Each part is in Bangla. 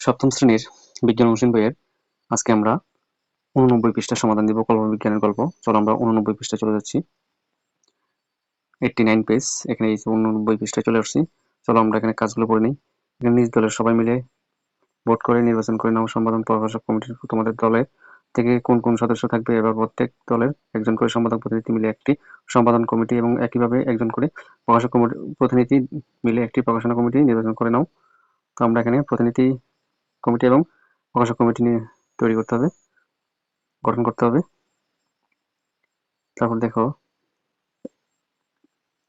সপ্তম শ্রেণির বিজ্ঞান অনুশীলন বইয়ের আজকে আমরা উননব্বই পৃষ্ঠার সমাধান দিব কল্প বিজ্ঞানের গল্প। চলো আমরা উননব্বই পৃষ্ঠা চলে যাচ্ছি। এইটটি নাইন পেজ এখানে এই উননব্বই পৃষ্ঠায় চলে আসছি। চলো আমরা এখানে কাজগুলো করে নিই। এখানে নিজ দলের সবাই মিলে ভোট করে, নির্বাচন করে নাও। সম্পাদন প্রকাশক কমিটির তোমাদের দলের থেকে কোন কোন সদস্য থাকবে? এবার প্রত্যেক দলের একজন করে সম্পাদক প্রতিনিধি মিলে একটি সম্পাদন কমিটি এবং একইভাবে একজন করে প্রকাশক কমিটি, প্রতিনিধি মিলে একটি প্রকাশনা কমিটি নির্বাচন করে নাও। তো আমরা এখানে প্রতিনিধি কমিটি এবং প্রকাশক কমিটি নিয়ে তৈরি করতে হবে, গঠন করতে হবে। তারপর দেখো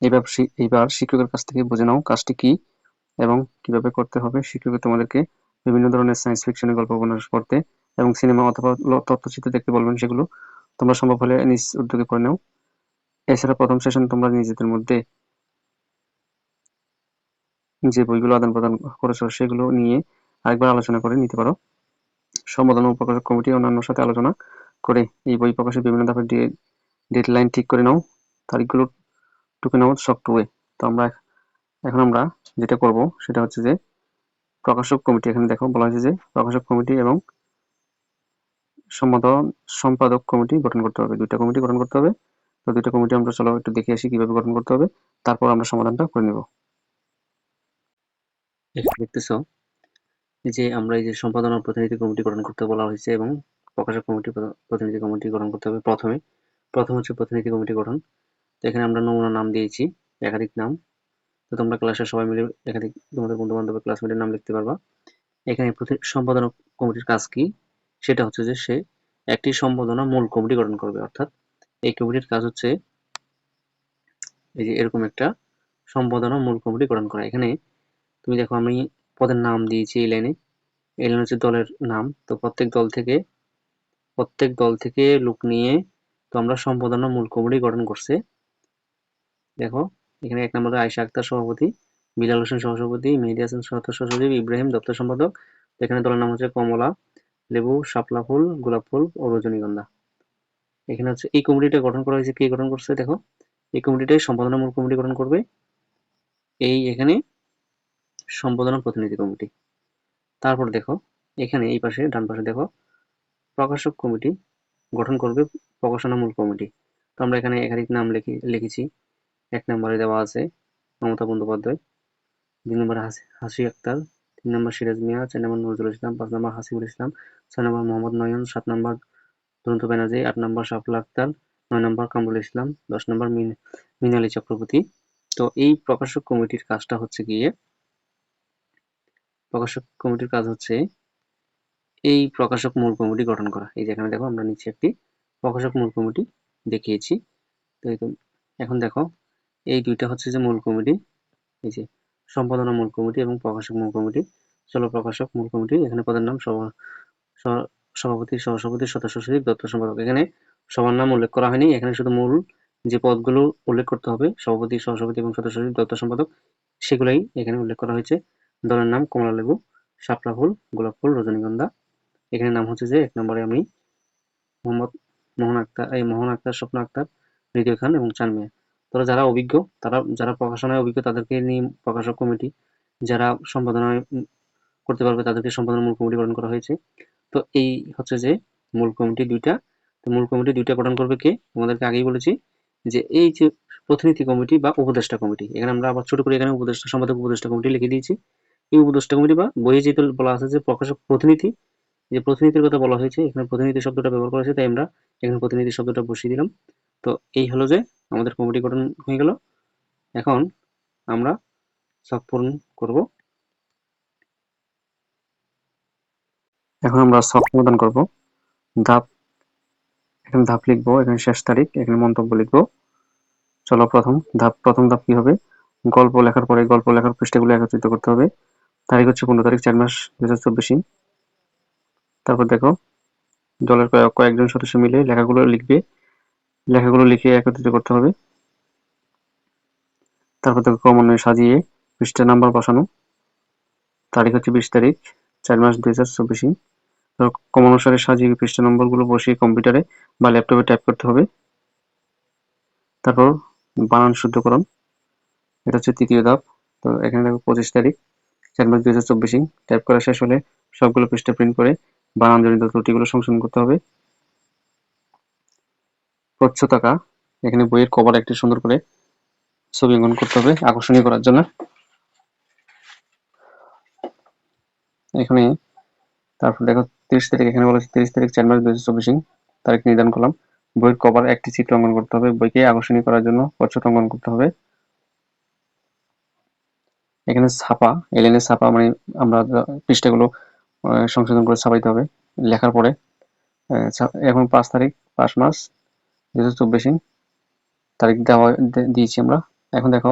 এইবার এইবার শিক্ষকের কাছ থেকে বুঝে নাও কাজটি কি এবং কীভাবে করতে হবে। শিক্ষকের তোমাদেরকে বিভিন্ন ধরনের সায়েন্স ফিকশনের গল্প উপন্যাস পড়তে এবং সিনেমা অথবা তথ্যচিত্র দেখতে বলবেন সেগুলো তোমরা সম্ভব হলে নিজ উদ্যোগে করে নাও। এছাড়া প্রথম সেশন তোমরা নিজেদের মধ্যে যে বইগুলো আদান প্রদান করেছ সেগুলো নিয়ে আরেকবার আলোচনা করে নিতে পারো। সম্বোধন প্রকাশক কমিটি অন্যান্য সাথে আলোচনা করে এই বই প্রকাশের বিভিন্ন ধাপের ডেডলাইন ঠিক করে নাও। তারিখগুলো টুকে নাও সব টুয়ে তো আমরা এখন আমরা যেটা করব সেটা হচ্ছে যে প্রকাশক কমিটি এখানে দেখো বলা হয়েছে যে প্রকাশক কমিটি এবং সম্পাদন সম্পাদক কমিটি গঠন করতে হবে। দুইটা কমিটি গঠন করতে হবে। তো দুইটা কমিটি আমরা চলো একটু দেখে আসি কীভাবে গঠন করতে হবে। তারপর আমরা সমাধানটা করে নেব। দেখতেছো? যে আমরা এই যে সম্পাদনা প্রতিনিধি কমিটি গঠন করতে বলা হয়েছে এবং প্রকাশক কমিটি প্রতিনিধি কমিটি গঠন করতে হবে প্রথমে। প্রথম হচ্ছে প্রতিনিধি কমিটি গঠন। তো এখানে আমরা নমুনা নাম দিয়েছি, একাধিক নাম। তো তোমরা ক্লাসের সবাই মিলে একাধিক, তোমাদের বন্ধু বান্ধবের ক্লাসমেটের নাম লিখতে পারবা। এখানে সম্পাদনা কমিটির কাজ কি? সেটা হচ্ছে যে সে একটি সম্পাদনা মূল কমিটি গঠন করবে, অর্থাৎ এই কমিটির কাজ হচ্ছে এই যে এরকম একটা সম্পাদনা মূল কমিটি গঠন করা। এখানে তুমি দেখো আমি পদের নাম দিয়েছি এই লাইনে এই লাইন হচ্ছে দলের নাম। তো প্রত্যেক দল থেকে, প্রত্যেক দল থেকে লোক নিয়ে তো আমরা সম্পাদনা মূল কমিটি গঠন করছে। দেখো, এখানে এক নম্বরে আয়সা আক্তার সভাপতি, বিলাল হোসেন সহসভাপতি, মেহেদি হাসান সচিব ইব্রাহিম দপ্তর সম্পাদক। এখানে দলের নাম হচ্ছে কমলা, লেবু, শাপলা ফুল, গোলাপ ফুল ও রজনীগন্ধা। এখানে হচ্ছে এই কমিটিটা গঠন করা হয়েছে, কে গঠন করছে দেখো। এই কমিটিটাই সম্পাদনা মূল কমিটি গঠন করবে। এই এখানে সম্পাদনা প্রতিনিধি কমিটি। তারপর দেখো, এখানে এই পাশে, ডান পাশে দেখো, প্রকাশক কমিটি গঠন করবে প্রকাশনা মূল কমিটি। তো আমরা এখানে একাধিক নাম লিখি, লিখেছি। এক নম্বরে দেওয়া আছে মমতা বন্দ্যোপাধ্যায়, দুই নম্বরে হাসি আক্তার, তিন নম্বর সিরাজ মিয়া, চার নম্বর নজরুল ইসলাম, পাঁচ নম্বর হাসিবুল ইসলাম, ছয় নম্বর মোহাম্মদ নয়ন, সাত নম্বর দুরন্ত ব্যানার্জি, আট নম্বর শাফুল আক্তার, নয় নম্বর কামরুল ইসলাম, দশ নম্বর মিনালি চক্রবর্তী। তো এই প্রকাশক কমিটির কাজটা হচ্ছে গিয়ে প্রকাশক কমিটির কাজ হচ্ছে এই প্রকাশক মূল কমিটি গঠন করা। এই যেখানে দেখো, আমরা নিচে একটি প্রকাশক মূল কমিটি দেখিয়েছি। তো এখন দেখো, এই দুইটা হচ্ছে যে মূল কমিটি, এই যে সম্পাদনা মূল কমিটি এবং প্রকাশক মূল কমিটি। চলো প্রকাশক মূল কমিটি, এখানে পদের নাম সভাপতি, সহসভাপতি, সদস্য সচিব, দপ্তর সম্পাদক। এখানে সবার নাম উল্লেখ করা হয়নি, এখানে শুধু মূল যে পদগুলো উল্লেখ করতে হবে, সভাপতি, সহসভাপতি এবং সদস্য সচিব, দপ্তর সম্পাদক, সেগুলাই এখানে উল্লেখ করা হয়েছে। দলের নাম কমলা লেবু, শাপলা ফুল, গোলাপ ফুল, রজনীগন্ধা। এখানে নাম হচ্ছে যে, এক নম্বরে আমি মোহাম্মদ মোহন আক্তার, এই মোহন আক্তার, স্বপ্ন আক্তার, হৃদয় খান এবং চানমিয়া তারা যারা অভিজ্ঞ, তারা যারা প্রকাশনায় অভিজ্ঞ, তাদেরকে নিয়ে প্রকাশক কমিটি, যারা সম্পাদনায় করতে পারবে, তাদেরকে সম্পাদনা মূল কমিটি গঠন করা হয়েছে। তো এই হচ্ছে যে মূল কমিটি দুইটা। তো মূল কমিটি দুইটা গঠন করবে কে? আমাদেরকে আগেই বলেছি যে এই যে প্রতিনিধি কমিটি বা উপদেষ্টা কমিটি, এখানে আমরা আবার ছোট করে এখানে উপদেষ্টা, সম্পাদক উপদেষ্টা কমিটি লিখে দিয়েছি। এই উপদেষ্টা কমিটি বা বইয়ে যেহেতু বলা আছে যে প্রকাশক প্রতিনিধি, যে প্রতিনিধির কথা বলা হয়েছে, এখানে প্রতিনিধি শব্দটা ব্যবহার করা হয়েছে, তাই আমরা এখানে প্রতিনিধি শব্দটা বসিয়ে দিলাম। তো এই হলো যে আমাদের কমিটি গঠন হয়ে গেল। এখন আমরা সব পূরণ করব। এখন আমরা সব সমাধান করব। ধাপ, এখানে ধাপ লিখব, এখানে শেষ তারিখ, এখানে মন্তব্য লিখব। চলো প্রথম ধাপ প্রথম ধাপ কি হবে? গল্প লেখার পরে গল্প লেখার পৃষ্ঠাগুলো একত্রিত করতে হবে। তারিখ হচ্ছে পনেরো তারিখ, চার মাস দু হাজার চব্বিশে তারপর দেখো, দলের কয়েকজন সদস্য মিলে লেখাগুলো লিখবে। লেখাগুলো লিখে একত্রিত করতে হবে। তারপর দেখো, ক্রমান্বয়ে সাজিয়ে পৃষ্ঠা নাম্বার বসানো। তারিখ হচ্ছে বিশ তারিখ, চার মাস দুই হাজার চব্বিশে ক্রমানুসারে সাজিয়ে পৃষ্ঠা নম্বরগুলো বসিয়ে কম্পিউটারে বা ল্যাপটপে টাইপ করতে হবে। তারপর বানান শুদ্ধকরণ। এটা হচ্ছে তৃতীয় ধাপ। তো এখানে দেখো পঁচিশ তারিখ। চার মার্চ দুই হাজার চব্বিশিং টাইপ করা শেষ হলে সবগুলো পৃষ্ঠা প্রিন্ট করে বানানজনিত ত্রুটিগুলো সংশোধন করতে হবে। প্রচ্ছতাকা এখানে বইয়ের কভার একটি সুন্দর করে ছবি অঙ্কন করতে হবে আকর্ষণীয় করার জন্য। এখানে তারপর দেখো, তিরিশ তারিখ, এখানে বলেছে তিরিশ তারিখ, চার মাস দুই হাজার চব্বিশিং তারিখ নির্ধারণ করলাম। বইয়ের কভার একটি চিত্র অঙ্কন করতে হবে, বইকে আকর্ষণীয় করার জন্য পশ্চাৎ অঙ্কন করতে হবে। এখানে ছাপা এলেনে ছাপা মানে আমরা পৃষ্ঠাগুলো সংশোধন করে ছাপাইতে হবে। লেখার পরে এখন পাঁচ তারিখ, পাঁচ মাস দুই হাজার চব্বিশিং তারিখ দেওয়া দিয়েছি আমরা। এখন দেখো,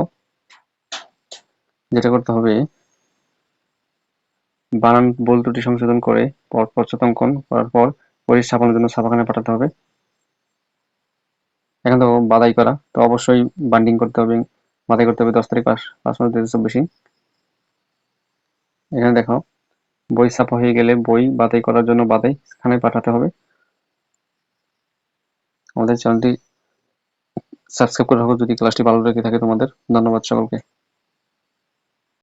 যেটা করতে হবে, বানান ভুল ত্রুটি সংশোধন করে পর পশ্চাৎ অঙ্কন করার পর বই ছাপানোর জন্য ছাপাখানে পাঠাতে হবে। এখন দেখো, বাদাই করা, তো অবশ্যই বান্ডিং করতে হবে বাদাই করতে হবে দশ তারিখ পাঁচ পাঁচ মাস দুই হাজার এখানে দেখো, বই ছাপা হয়ে গেলে বই বাতাই করার জন্য বাতাই খানে পাঠাতে হবে। আমাদের চ্যানেলটি সাবস্ক্রাইব করে রাখো, যদি ক্লাসটি ভালো লেগে থাকে তোমাদের। ধন্যবাদ সকলকে।